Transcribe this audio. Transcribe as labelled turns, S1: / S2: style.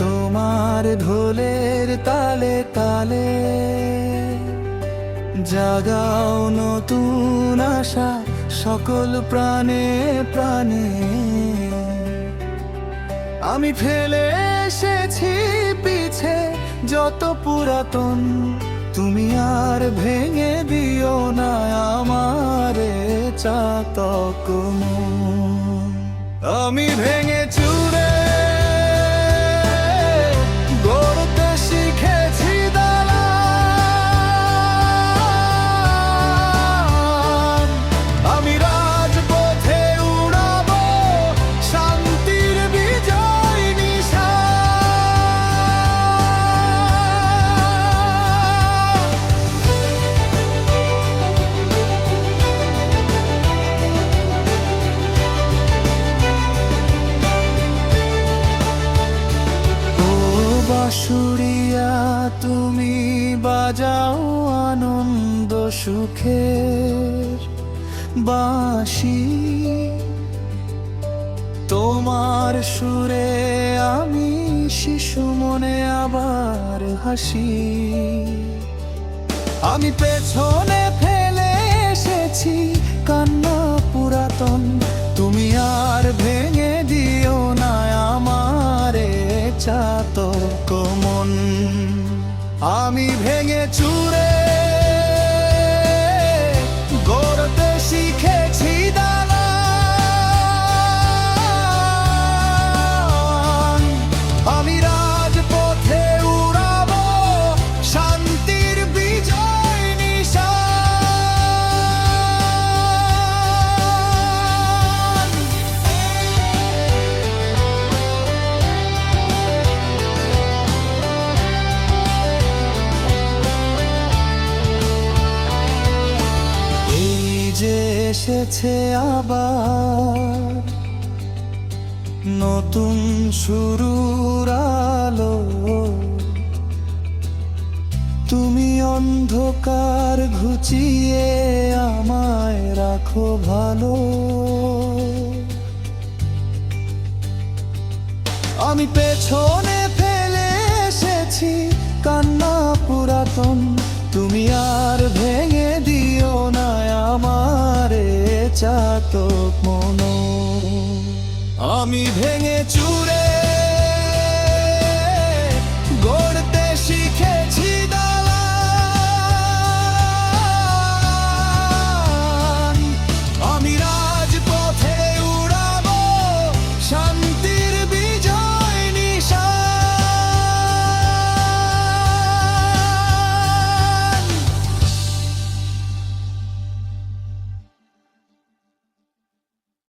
S1: তোমার ঢোলের তালে তালে জাগাও নতুন আশা সকল প্রাণে প্রাণে। আমি ফেলে এসেছি পিছে যত পুরাতন, তুমি আর ভেঙে দিও না আমারে চাতক আমি ভেঙে বাসুরিয়া তুমি বাজাও আনন্দ সুখের বাঁশি, তোমার সুরে আমি শিশু মনে আবার হাসি। আমি পেছনে ফেলে এসেছি চাতক মন। আমি ভেঙে চুরে এসেছে আবার। নতুন শুরুর আলো। তুমি অন্ধকার ঘুচিয়ে আমায় রাখো ভালো। আমি পেছনে ফেলে এসেছি, কান্না পুরাতন। তুমি আর চাতক মনো। আমি ভেঙে চুরে